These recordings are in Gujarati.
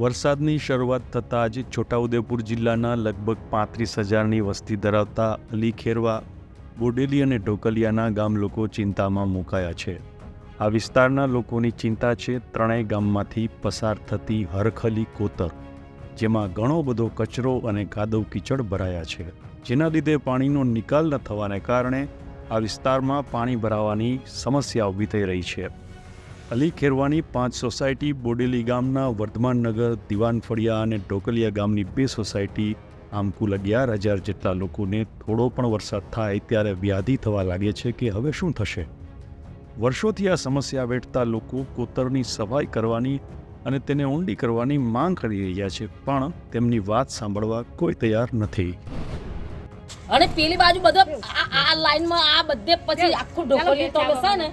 વરસાદની શરૂઆત થતાં જ છોટાઉદેપુર જિલ્લાના લગભગ પાંત્રીસ હજારની વસ્તી ધરાવતા અલી ખેરવા બોડેલી અને ઢોકલિયાના ગામ લોકો ચિંતામાં મુકાયા છે. આ વિસ્તારના લોકોની ચિંતા છે, ત્રણેય ગામમાંથી પસાર થતી હરખલી કોતર, જેમાં ઘણો બધો કચરો અને કાદવ કીચડ ભરાયા છે, જેના લીધે પાણીનો નિકાલ ન થવાને કારણે આ વિસ્તારમાં પાણી ભરાવાની સમસ્યા ઊભી થઈ રહી છે. અલી ખેરવાની પાંચ સોસાયટી બોડેલી ગામના વર્ધમાન નગર દિવાન ફળિયા અને ઢોકલિયા ગામની બે સોસાયટી આમ કુલ અગિયાર હજાર જેટલા લોકોને થોડો પણ વરસાદ થાય ત્યારે વ્યાધિ થવા લાગે છે કે હવે શું થશે? વર્ષોથી આ સમસ્યા વેઠતા લોકો કોતરની સફાઈ કરવાની અને તેને ઊંડી કરવાની માંગ કરી રહ્યા છે પણ તેમની વાત સાંભળવા કોઈ તૈયાર નથી. અને પેલી બાજુ બધો આ આ લાઈનમાં આ બધે પછી આખું ઢોકળી તો છે ને?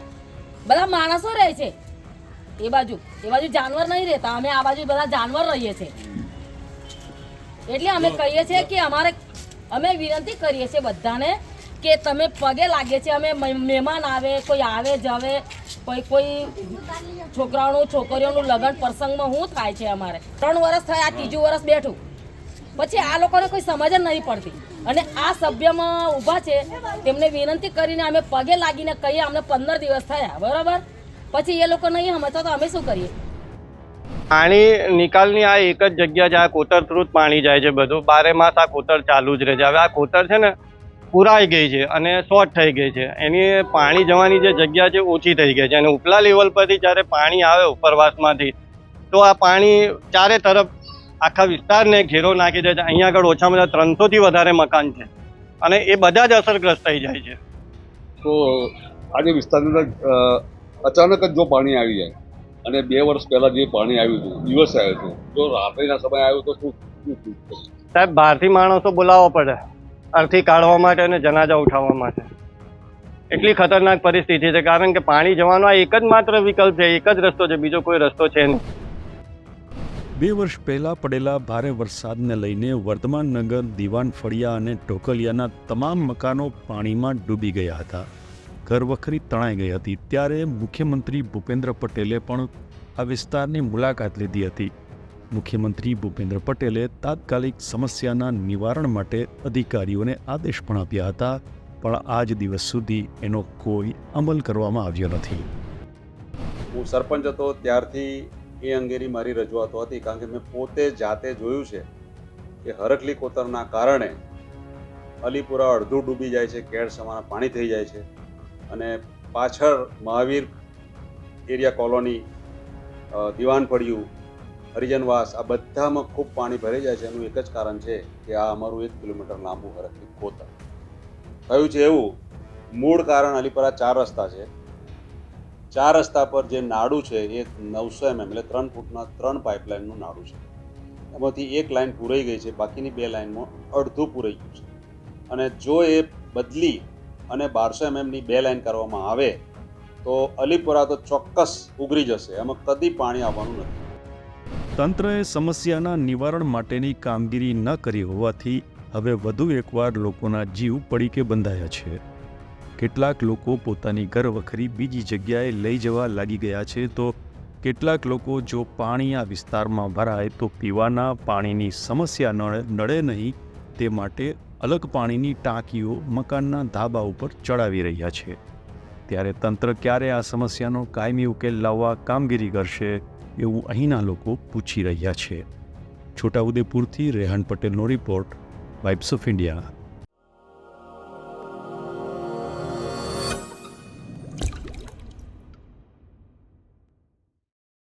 બધા માણસો રહે છે. એ બાજુ એ બાજુ જાનવર નહીં રહેતા અમે આ બાજુ બધા જાનવર રહીએ છીએ. એટલે અમે કહીએ છીએ કે અમારે અમે વિનંતી કરીએ છીએ બધાને કે તમે પગે લાગે છે અમે મહેમાન આવે કોઈ આવે જવે કોઈ કોઈ છોકરાઓનું છોકરીઓનું લગ્ન પ્રસંગમાં શું થાય છે અમારે? ત્રણ વર્ષ થયા આ ત્રીજું વર્ષ બેઠું. પછી આ લોકોને કોઈ સમજ જ નહીં પડતી. અને આ સભ્યમાં ઊભા છે તેમને વિનંતી કરીને અમે પગે લાગીને કહીએ અમને પંદર દિવસ થયા બરાબર? પછી એ લોકો નહીં સમજતા તો અમે શું કરીએ? પાણી નિકાલની આ એક જ જગ્યા છે આ કોતરથ્રુ જ પાણી જાય છે બધું. બારે માસ આ કોતર ચાલુ જ રહે છે. હવે આ કોતર છે ને પુરાઈ ગઈ છે અને શોર્ટ થઈ ગઈ છે. એની પાણી જવાની જે જગ્યા છે ઓછી થઈ ગઈ છે અને ઉપલા લેવલ પરથી જ્યારે પાણી આવે ઉપરવાસમાંથી તો આ પાણી ચારે તરફ આખા વિસ્તારને ઘેરો નાખી દે છે. અહીંયા આગળ ઓછામાં ઓછા ત્રણસોથી વધારે મકાન છે. અને એ બધા જ અસરગ્રસ્ત થઈ જાય છે. તો આજે વિસ્તારની અંદર અચાનક જ જો પાણી આવી જાય અને બે વર્ષ પહેલા જે પાણી આવ્યું હતું દિવસ આવ્યું હતું જો રાત્રિના સમય આવ્યો તો શું સાહેબ બહારથી માણસો બોલાવવા પડે. અર્થી કાઢવા માટે અને જનાજા ઉઠાવવા માટે. એટલી ખતરનાક પરિસ્થિતિ છે કારણ કે પાણી જવાનો આ એક જ માત્ર વિકલ્પ છે એક જ રસ્તો છે બીજો કોઈ રસ્તો છે નહીં. બે વર્ષ પહેલા પડેલા ભારે વરસાદને લઈને વર્ધમાન નગર દિવાન ફળિયા અને ઢોકલિયાના તમામ મકાનો પાણીમાં ડૂબી ગયા હતા. ઘરવખરી તણાઈ ગઈ હતી. ત્યારે મુખ્યમંત્રી ભૂપેન્દ્ર પટેલે પણ આ વિસ્તારની મુલાકાત લીધી હતી. મુખ્યમંત્રી ભૂપેન્દ્ર પટેલે તાત્કાલિક સમસ્યાના નિવારણ માટે અધિકારીઓને આદેશ પણ આપ્યા હતા, પણ આજ દિવસ સુધી એનો કોઈ અમલ કરવામાં આવ્યો નથી. હું સરપંચ હતો, ત્યારથી એ અંગેની મારી રજૂઆતો હતી, કારણ કે મેં પોતે જાતે જોયું છે કે હરકલી કોતરના કારણે અલીપુરા અડધું ડૂબી જાય છે, કેળ સમાના પાણી થઈ જાય છે. અને પાછળ મહાવીર એરિયા કોલોની દિવાન ફળિયું હરિજનવાસ, આ બધામાં ખૂબ પાણી ભરાઈ જાય છે. એનું એક જ કારણ છે કે આ અમારું એક કિલોમીટર લાંબુ હરકલી કોતર. થયું છે એવું. મૂળ કારણ અલીપરા ચાર રસ્તા છે. ચાર રસ્તા પર જે નાડું છે એ નવસો એમએમ, એટલે ત્રણ ફૂટના ત્રણ પાઇપલાઇનનું નાડું છે. એમાંથી એક લાઇન પૂરાઈ ગઈ છે. બાકીની બે લાઇનમાં અડધું પૂરાઈ ગયું છે. અને જો એ બદલી અને બારસો એમએમની બે લાઇન કરવામાં આવે, તો અલીપુરા તો ચોક્કસ ઉઘરી જશે. એમાં કદી પાણી આવવાનું નથી. તંત્રએ સમસ્યાના નિવારણ માટેની કામગીરી ન કરી હોવાથી હવે વધુ એકવાર લોકોના જીવ પડીકે બંધાયા છે. કેટલાક લોકો પોતાની ઘરવખરી બીજી જગ્યાએ લઈ જવા લાગી ગયા છે, તો કેટલાક લોકો જો પાણી આ વિસ્તારમાં ભરાય, તો પીવાના પાણીની સમસ્યા નળે નહીં તે માટે અલગ પાણીની ટાંકીઓ મકાનના ધાબા ઉપર ચડાવી રહ્યા છે. ત્યારે તંત્ર ક્યારે આ સમસ્યાનો કાયમી ઉકેલ લાવવા કામગીરી કરશે એવું અહીંના લોકો પૂછી રહ્યા છે. છોટાઉદેપુરથી રેહાન પટેલનો રિપોર્ટ, વાઇબ્સ ઓફ ઇન્ડિયા.